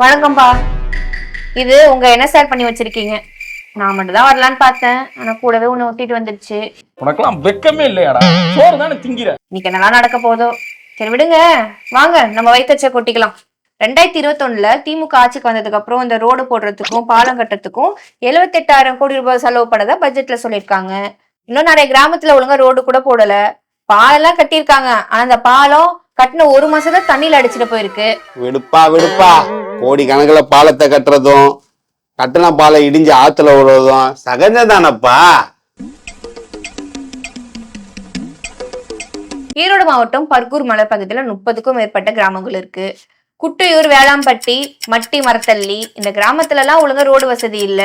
வணக்கம்ப்பா. இது உங்க என்ன சார் பண்ணி வச்சிருக்கீங்க? நான் மட்டும் தான் வரலான்னு பார்த்தேன். ஆனா கூடவே ஒண்ணு ஒட்டிட்டு வந்துருச்சு. உனக்கெல்லாம் வெக்கமே இல்லையாடா? சோறு தானே திங்கிற? இன்னைக்கு என்னெல்லாம் நடக்க போதோ. சரி விடுங்க. வாங்க நம்ம வைத்தச்ச கொட்டிக்கலாம் ரெண்டாயிரத்தி இருபத்தொன்னுல திமுக ஆட்சிக்கு வந்ததுக்கு அப்புறம் இந்த ரோடு போடுறதுக்கும் பாலம் கட்டுறதுக்கும் எழுபத்தெட்டாயிரம் கோடி ரூபாய் செலவு பண்ணதா பட்ஜெட்ல சொல்லியிருக்காங்க. இன்னும் நிறைய கிராமத்துல ஒழுங்கா ரோடு கூட போடல. பாலெல்லாம் கட்டியிருக்காங்க. ஆனா அந்த பாலம் கட்டின ஒரு மாசம் தான் தண்ணியில அடிச்சிட்டு போயிருக்கு. விடுப்பா விடுப்பா. கோடி கணக்குல பாலத்தை கட்டுறதும் கட்டின பாலம் இடிஞ்சு ஆத்துல விடுறதும் சகஜம் தானப்பா. ஈரோடு மாவட்டம் பர்கூர் மலர் பகுதியில முப்பதுக்கும் மேற்பட்ட கிராமங்கள் இருக்கு. குட்டையூர் வேளாம்பட்டி மட்டி மரத்தள்ளி இந்த கிராமத்துல எல்லாம் ஒழுங்கா ரோடு வசதி இல்ல.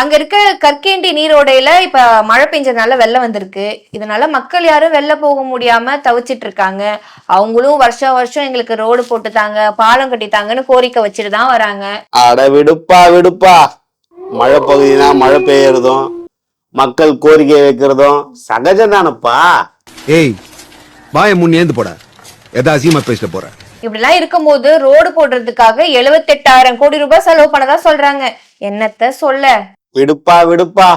அங்க இருக்க கற்கேண்டி நீரோடையில இப்ப மழை பெஞ்சதுனால வெள்ளம் வந்திருக்கு. இதனால மக்கள் யாரும் வெளில போக முடியாம தவிச்சிட்டு இருக்காங்க. அவங்களும் வருஷம் வருஷம் எங்களுக்கு ரோடு போட்டுத்தாங்க பாலம் கட்டித்தாங்கன்னு கோரிக்கை வச்சுட்டு தான் வராங்க. அட விடுப்பா விடுப்பா. மழை பகுதினா மழை பெய்யறதும் மக்கள் கோரிக்கை வைக்கிறதும் சகஜம் தானப்பா. ஏய் வாய முன் ஏந்து போட. எதா அசியமா பேசிட்டு போற? இப்படிலாம் இருக்கும்போது ரோடு போடுறதுக்காக எழுபத்தெட்டாயிரம் கோடி ரூபாய் செலவு பண்ணதா சொல்றாங்க. என்னத்த சொல்ல? விடுப்பா விடுப்பா.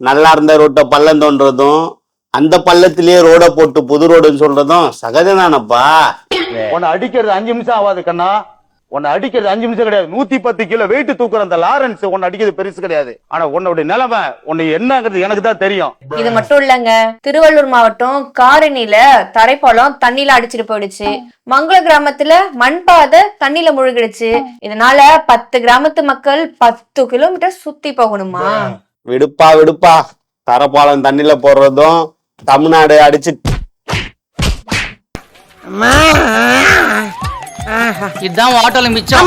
நல்லா இருந்த ரோட்டை பள்ளம் தோன்றதும் அந்த பள்ளத்திலேயே ரோட போட்டு புது ரோடுன்னு சொல்றதும் சகஜம் தானப்பா உன்னை அடிக்கிறது அஞ்சு நிமிஷம் ஆகாது கண்ணா. உன்னை அடிக்கிறது அஞ்சு நிமிஷம் கிடையாது. நூத்தி பத்து கிலோ வெயிட் தூக்குற அந்த லாரன்ஸ் உன்னை அடிக்கிறது பெருசு கிடையாது. ஆனா உன்னோட நிலைமை உன்னை என்னங்கிறது எனக்கு தான் தெரியும். இது மட்டும் இல்லங்க. திருவள்ளூர் மாவட்டம் காரணில தரைப்பாலம் தண்ணியில அடிச்சிட்டு போயிடுச்சு. மங்கள கிராமத்துல மண்பாதை தண்ணியில முழுகிடுச்சு. இதனால பத்து கிராமத்து மக்கள் பத்து கிலோமீட்டர் சுத்தி போகணுமா? விடுப்பா விடுப்பா. தரப்பாலம் தண்ணியில போடுறதும் தமிழ்நாடு அடிச்சு ఇద్దాం ఆటోలు మిచ్చా